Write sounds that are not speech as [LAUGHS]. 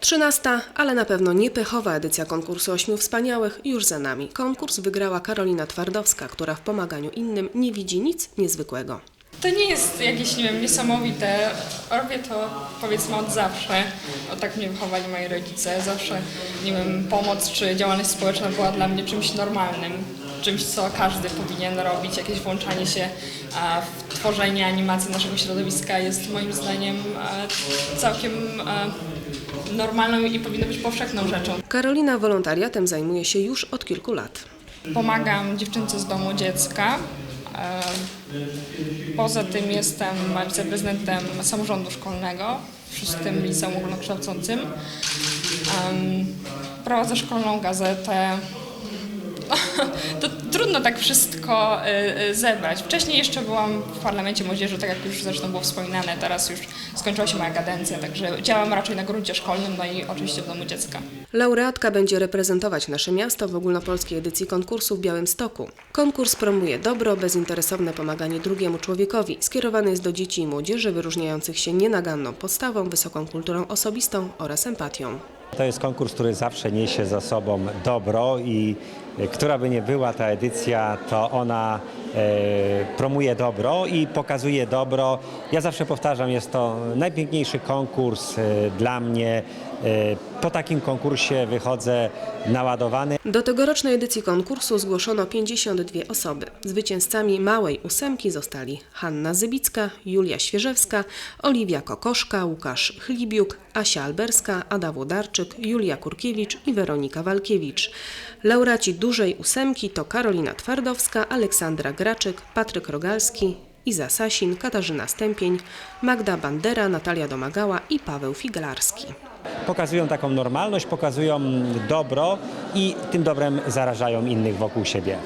Trzynasta, ale na pewno niepechowa edycja konkursu Ośmiu Wspaniałych już za nami. Konkurs wygrała Karolina Twardowska, która w pomaganiu innym nie widzi nic niezwykłego. To nie jest jakieś, nie wiem, niesamowite. Robię to powiedzmy od zawsze. O tak mnie wychowali moi rodzice. Zawsze, nie wiem, pomoc czy działalność społeczna była dla mnie czymś normalnym. Czymś, co każdy powinien robić. Jakieś włączanie się w tworzenie animacji naszego środowiska jest moim zdaniem całkiem normalną i powinno być powszechną rzeczą. Karolina wolontariatem zajmuje się już od kilku lat. Pomagam dziewczynce z domu dziecka. Poza tym jestem wiceprezydentem samorządu szkolnego w szóstym liceum ogólnokształcącym. Prowadzę szkolną gazetę. [LAUGHS] To trudno tak wszystko y, y, zebrać. Wcześniej jeszcze byłam w parlamencie młodzieży, tak jak już zresztą było wspominane, teraz już skończyła się moja kadencja, także działam raczej na gruncie szkolnym, no i oczywiście w domu dziecka. Laureatka będzie reprezentować nasze miasto w ogólnopolskiej edycji konkursu w Białymstoku. Konkurs promuje dobro, bezinteresowne pomaganie drugiemu człowiekowi. Skierowany jest do dzieci i młodzieży wyróżniających się nienaganną postawą, wysoką kulturą osobistą oraz empatią. To jest konkurs, który zawsze niesie za sobą dobro i która by nie była ta edycja, to ona e, promuje dobro i pokazuje dobro. Ja zawsze powtarzam, jest to najpiękniejszy konkurs e, dla mnie. E, po takim konkursie wychodzę naładowany. Do tegorocznej edycji konkursu zgłoszono 52 osoby. Zwycięzcami małej ósemki zostali Hanna Zybicka, Julia Świeżewska, Oliwia Kokoszka, Łukasz Chlibiuk, Asia Alberska, Ada Włodarczyk, Julia Kurkiewicz i Weronika Walkiewicz. Laureaci dużej ósemki to Karolina Twardowska, Aleksandra Graczyk, Patryk Rogalski, Iza Sasin, Katarzyna Stępień, Magda Bandera, Natalia Domagała i Paweł Figlarski. Pokazują taką normalność, pokazują dobro i tym dobrem zarażają innych wokół siebie.